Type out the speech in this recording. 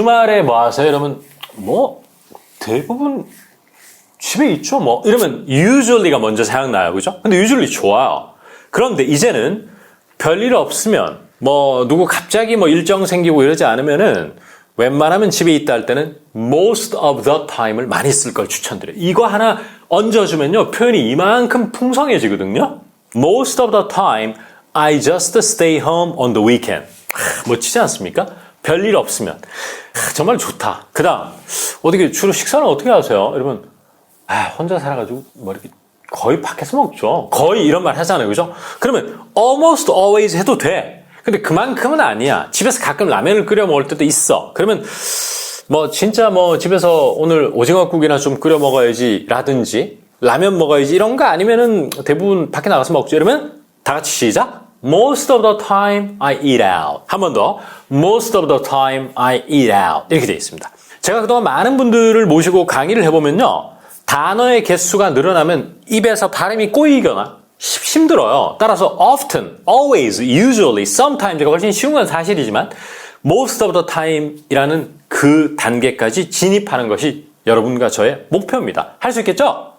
주말에 뭐 하세요? 이러면 뭐 대부분 집에 있죠. 뭐 이러면 usually가 먼저 생각나요. 그죠? 근데 usually 좋아요. 그런데 이제는 별일 없으면 뭐 누구 갑자기 뭐 일정 생기고 이러지 않으면은 웬만하면 집에 있다 할 때는 most of the time을 많이 쓸 걸 추천드려요. 이거 하나 얹어주면요. 표현이 이만큼 풍성해지거든요. Most of the time I just stay home on the weekend. 하, 멋지지 않습니까? 별일 없으면. 하, 정말 좋다. 그 다음, 어떻게, 주로 식사는 어떻게 하세요? 여러분, 아, 혼자 살아가지고 뭐 이렇게 거의 밖에서 먹죠. 거의 이런 말 하잖아요. 그죠? 그러면 almost always 해도 돼. 근데 그만큼은 아니야. 집에서 가끔 라면을 끓여 먹을 때도 있어. 그러면 뭐 진짜 뭐 집에서 오늘 오징어국이나 좀 끓여 먹어야지 라든지 라면 먹어야지 이런 거 아니면은 대부분 밖에 나가서 먹죠. 이러면 다 같이 시작. Most of the time I eat out. 한 번 더. Most of the time I eat out. 이렇게 되어 있습니다. 제가 그동안 많은 분들을 모시고 강의를 해보면요. 단어의 개수가 늘어나면 입에서 발음이 꼬이거나 힘- 힘들어요. 따라서 often, always, usually, sometimes가 훨씬 쉬운 건 사실이지만 most of the time이라는 그 단계까지 진입하는 것이 여러분과 저의 목표입니다. 할 수 있겠죠?